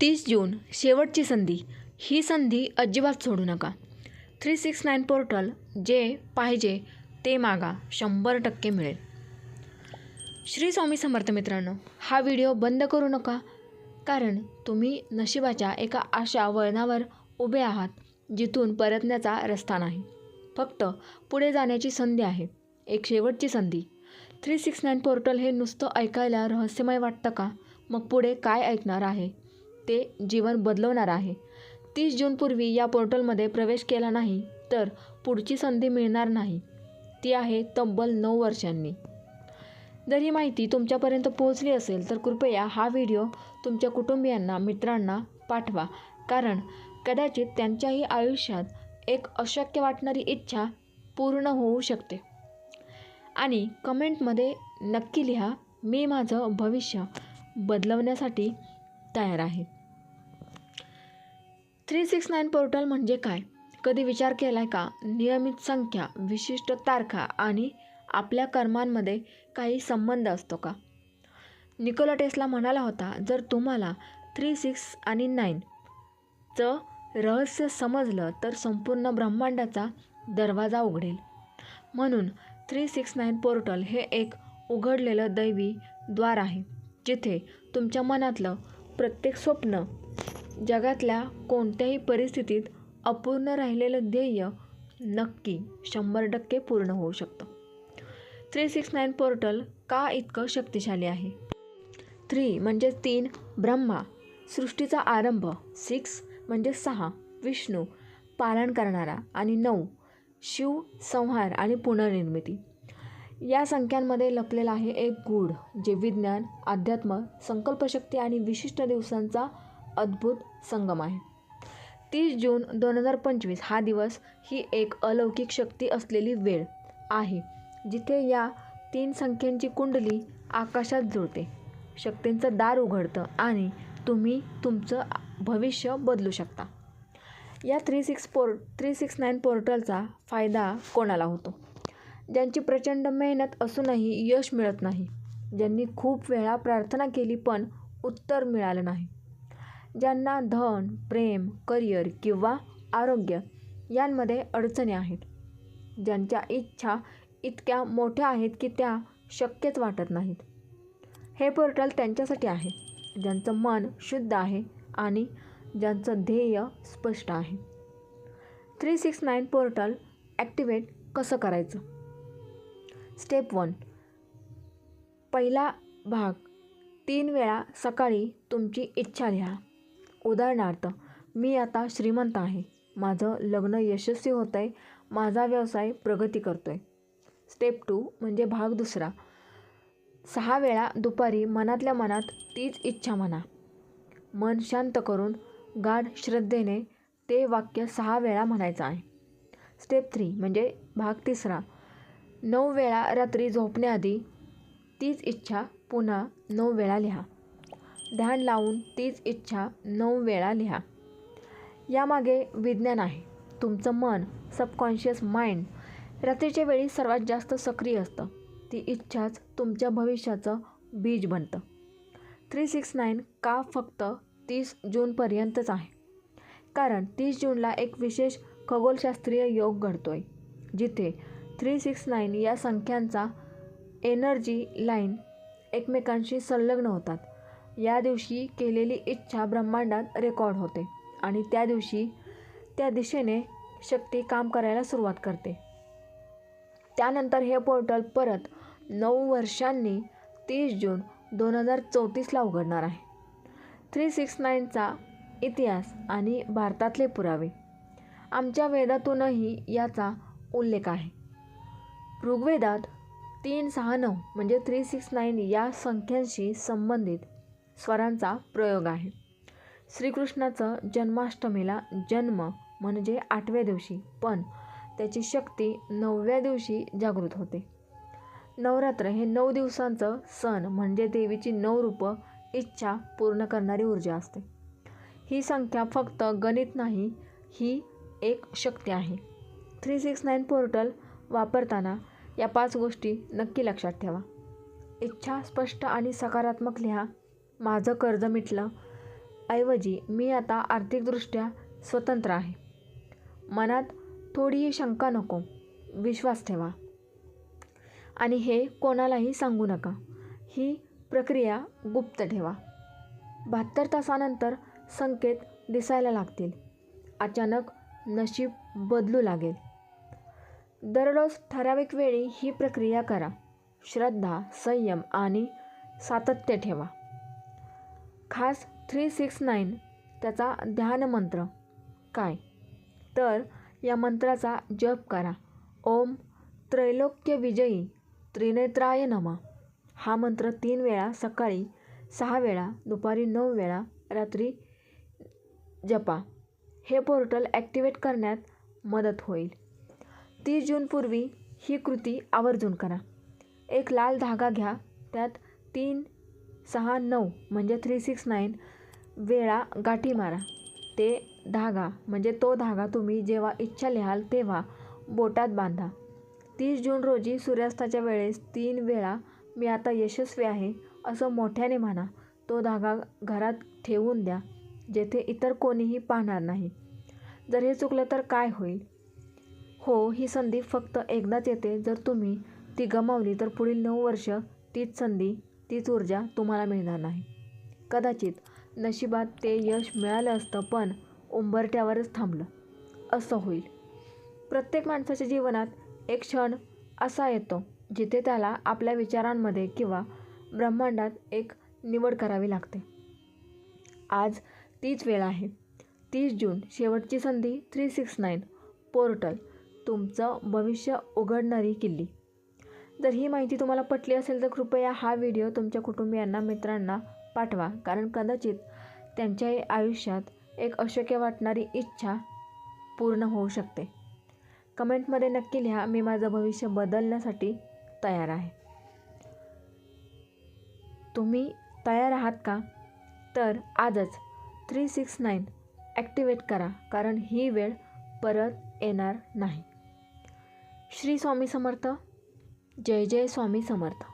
तीस जून शेवटची संधी. ही संधी अजिबात सोडू नका. थ्री सिक्स नाईन पोर्टल जे पाहिजे ते मागा. शंभर टक्के मिळेल. श्री स्वामी समर्थ मित्रांनो हा व्हिडिओ बंद करू नका. कारण तुम्ही नशिबाच्या एका अशा वळणावर उभे आहात जिथून परतण्याचा रस्ता नाही. फक्त पुढे जाण्याची संधी आहे. एक शेवटची संधी. थ्री सिक्स नाईन पोर्टल हे नुसतं ऐकायला रहस्यमय वाटतं का? मग पुढे काय ऐकणार आहे? ते जीवन बदलवणार आहे. तीस जूनपूर्वी या पोर्टलमध्ये प्रवेश केला नाही तर पुढची संधी मिळणार नाही. ती आहे तब्बल नऊ वर्षांनी. जर ही माहिती तुमच्यापर्यंत पोहोचली असेल तर कृपया हा व्हिडिओ तुमच्या कुटुंबियांना मित्रांना पाठवा. कारण कदाचित त्यांच्याही आयुष्यात एक अशक्य वाटणारी इच्छा पूर्ण होऊ शकते. आणि कमेंटमध्ये नक्की लिहा मी माझं भविष्य बदलवण्यासाठी तयार आहे. थ्री सिक्स नाईन पोर्टल म्हणजे काय? कधी विचार केला आहे का? नियमित संख्या विशिष्ट तारखा आणि आपल्या कर्मांमध्ये काही संबंध असतो का? निकोला टेस्ला म्हणाला होता जर तुम्हाला थ्री सिक्स आणि नाईनचं रहस्य समजलं तर संपूर्ण ब्रह्मांडाचा दरवाजा उघडेल. म्हणून थ्री सिक्स नाईन पोर्टल हे एक उघडलेलं दैवी द्वार आहे जिथे तुमच्या मनातलं प्रत्येक स्वप्न जगातल्या कोणत्याही परिस्थितीत अपूर्ण राहिलेलं ध्येय नक्की शंभर टक्के पूर्ण होऊ शकतं. थ्री सिक्स नाईन पोर्टल का इतकं शक्तिशाली आहे? थ्री म्हणजे तीन ब्रह्मा. सृष्टीचा आरंभ. सिक्स म्हणजे सहा विष्णू. पालन करणारा आणि नऊ शिव संहार आणि पुनर्निर्मिती. या संख्यांमध्ये लपलेला आहे एक गूढ जे विज्ञान अध्यात्म संकल्पशक्ती आणि विशिष्ट दिवसांचा अद्भुत संगम आहे. तीस जून दोन हजार पंचवीस हा दिवस ही एक अलौकिक शक्ती असलेली वेळ आहे जिथे या तीन संख्यांची कुंडली आकाशात जुळते. शक्तींचं दार उघडतं आणि तुम्ही तुमचं भविष्य बदलू शकता. या three six four three six nine पोर्टलचा फायदा कोणाला होतो? ज्यांची प्रचंड मेहनत असूनही यश मिळत नाही ज्यांनी खूप वेळा प्रार्थना केली पण उत्तर मिळालं नाही. ज्यांना धन प्रेम करिअर किंवा आरोग्य यांमध्ये अडचणी आहेत. ज्यांच्या इच्छा इतक्या मोठ्या आहेत की त्या शक्यच वाटत नाहीत. हे पोर्टल त्यांच्यासाठी आहे. ज्यांचं मन शुद्ध आहे आणि ज्यांचं ध्येय स्पष्ट आहे. Three six nine portal activate कसं करायचं? Step one. पहिला भाग. तीन वेळा सकाळी तुमची इच्छा लिहा. उदाहरणार्थ मी आता श्रीमंत आहे. माझं लग्न यशस्वी होतं आहे माझा व्यवसाय प्रगती करतो आहे स्टेप टू म्हणजे भाग दुसरा. सहा वेळा दुपारी मनातल्या मनात तीच इच्छा म्हणा. मन शांत करून गाढ श्रद्धेने ते वाक्य सहा वेळा म्हणायचं आहे. स्टेप थ्री म्हणजे भाग तिसरा. नऊ वेळा रात्री झोपण्याआधी तीच इच्छा पुन्हा नऊ वेळा लिहा. ध्यान लावून तीच इच्छा नऊ वेळा लिहा. यामागे विज्ञान आहे. तुमचं मन सबकॉन्शियस माइंड रात्रीच्या वेळी सर्वात जास्त सक्रिय असतं. ती इच्छाच तुमच्या भविष्याचं बीज बनतं. थ्री सिक्स नाईन का फक्त तीस जूनपर्यंतच आहे. कारण तीस जूनला एक विशेष खगोलशास्त्रीय योग घडतो आहे जिथे थ्री सिक्स नाईन या संख्यांचा एनर्जी लाईन एकमेकांशी संलग्न होतात. या दिवशी केलेली इच्छा ब्रह्मांडात रेकॉर्ड होते आणि त्या दिवशी त्या दिशेने शक्ती काम करायला सुरुवात करते. त्यानंतर हे पोर्टल परत नऊ वर्षांनी तीस जून दोन हजार चौतीसला उघडणार आहे. थ्री सिक्स नाईनचा इतिहास आणि भारतातले पुरावे. आमच्या वेदातूनही याचा उल्लेख आहे. ऋग्वेदात तीन सहा नऊ म्हणजे थ्री सिक्स नाईन या संख्यांशी संबंधित स्वरांचा प्रयोग आहे. श्रीकृष्णाचं जन्माष्टमीला जन्म म्हणजे आठव्या दिवशी पण त्याची शक्ती नवव्या दिवशी जागृत होते. नवरात्र हे नऊ दिवसांचं सण म्हणजे देवीची नऊ रूपं इच्छा पूर्ण करणारी ऊर्जा असते. ही संख्या फक्त गणित नाही ही एक शक्ती आहे. थ्री सिक्स नाईन पोर्टल वापरताना या पाच गोष्टी नक्की लक्षात ठेवा. इच्छा स्पष्ट आणि सकारात्मक लिहा. माझं कर्ज मिटलं ऐवजी मी आता आर्थिकदृष्ट्या स्वतंत्र आहे. मनात थोडीही शंका नको विश्वास ठेवा. आणि हे कोणालाही सांगू नका. ही प्रक्रिया गुप्त ठेवा. बहात्तर तासानंतर संकेत दिसायला लागतील. अचानक नशीब बदलू लागेल. दररोज ठराविक वेळी ही प्रक्रिया करा. श्रद्धा संयम आणि सातत्य ठेवा. खास थ्री सिक्स नाईन त्याचा ध्यान मंत्र. काय? तर या मंत्राचा जप करा. ओम त्रैलोक्य विजयी त्रिनेत्राय नमा. हा मंत्र तीन वेळा सकाळी सहा वेळा दुपारी नऊ वेळा रात्री जपा. हे पोर्टल ॲक्टिवेट करण्यात मदत होईल. तीस जूनपूर्वी ही कृती आवर्जून करा. एक लाल धागा घ्या. त्यात तीन सहा नऊ म्हणजे थ्री सिक्स नाईन वेळा गाठी मारा. ते धागा म्हणजे तो धागा तुम्ही जेव्हा इच्छा लिहाल तेव्हा बोटात बांधा. तीस जून रोजी सूर्यास्ताच्या वेळेस तीन वेळा मी आता यशस्वी आहे असं मोठ्याने म्हणा. तो धागा घरात ठेवून द्या जेथे इतर कोणीही पाहणार नाही. जर हे चुकलं तर काय होईल? हो ही संधी फक्त एकदाच येते. जर तुम्ही ती गमावली तर पुढील नऊ वर्ष तीच संधी तीच ऊर्जा तुम्हाला मिळणार नाही. कदाचित नशिबात ते यश मिळालं असतं पण उंबरट्यावरच थांबलं. असं होईल. प्रत्येक माणसाच्या जीवनात एक क्षण असा येतो जिथे त्याला आपल्या विचारांमध्ये किंवा ब्रह्मांडात एक निवड करावी लागते. आज तीच वेळ आहे. तीस जून शेवटची संधी थ्री सिक्स नाईन पोर्टल. तुमचं भविष्य उघडणारी किल्ली. जर ही माहिती तुम्हाला पटली असेल तर कृपया हा व्हिडिओ तुमच्या कुटुंबियांना मित्रांना पाठवा. कारण कदाचित त्यांच्याही आयुष्यात एक अशक्य वाटणारी इच्छा पूर्ण होऊ शकते. कमेंटमध्ये नक्की लिहा मी माझं भविष्य बदलण्यासाठी तयार आहे. तुम्ही तयार आहात का? तर आजच थ्री सिक्स नाईन ॲक्टिवेट करा कारण ही वेळ परत येणार नाही. श्री स्वामी समर्थ. जय जय स्वामी समर्थ.